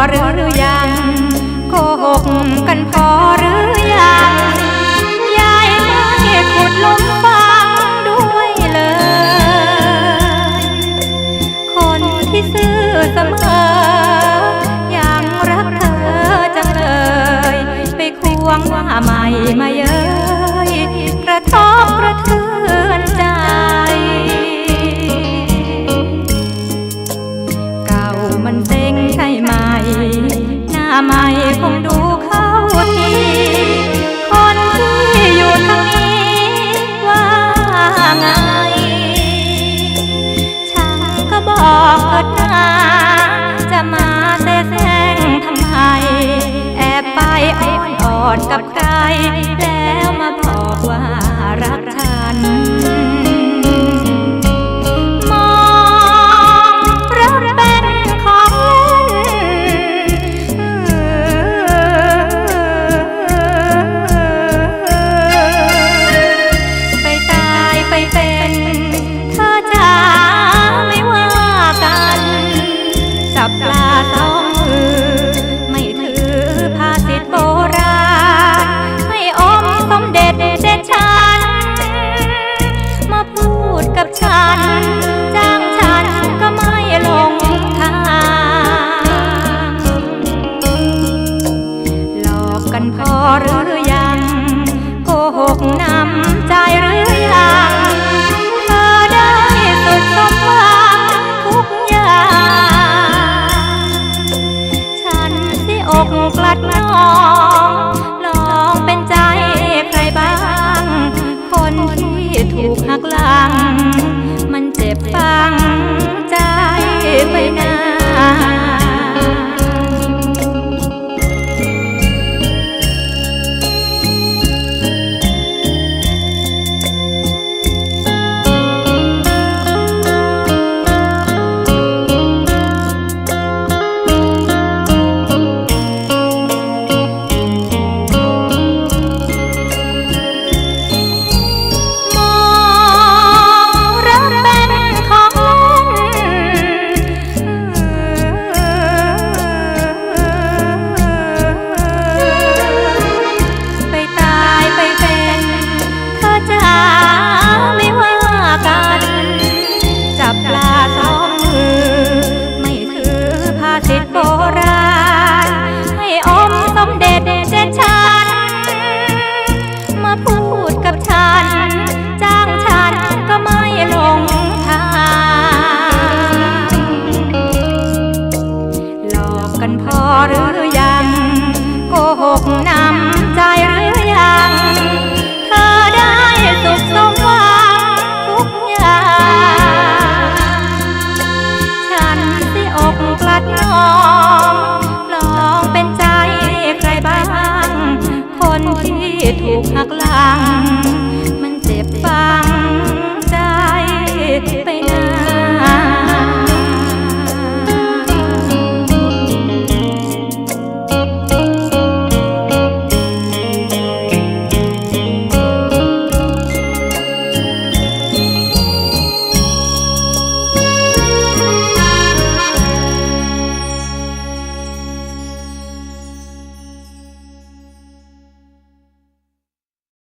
พอหรือยังโกหกกันพอหรือยังยายเคยขุดลุมฟังด้วยเลย คนที่ซื่อเสมอยังรักเธอจังเลย ไปควงว่าใหม่มาเยอะ ใไม่คงดูเข้าทีคนที่อยู่ทางนี้ว่าไง ฉันก็บอกเถิดนาจะมาแซ่แซงทำไม แอบไปอ้อนออดกับใคร นำใจหรือยัง เธอได้สุขสมหวังทุกอย่าง ฉันที่อกกลัดนองลองเป็นใจใครบ้าง คนที่ถูกหักหลัง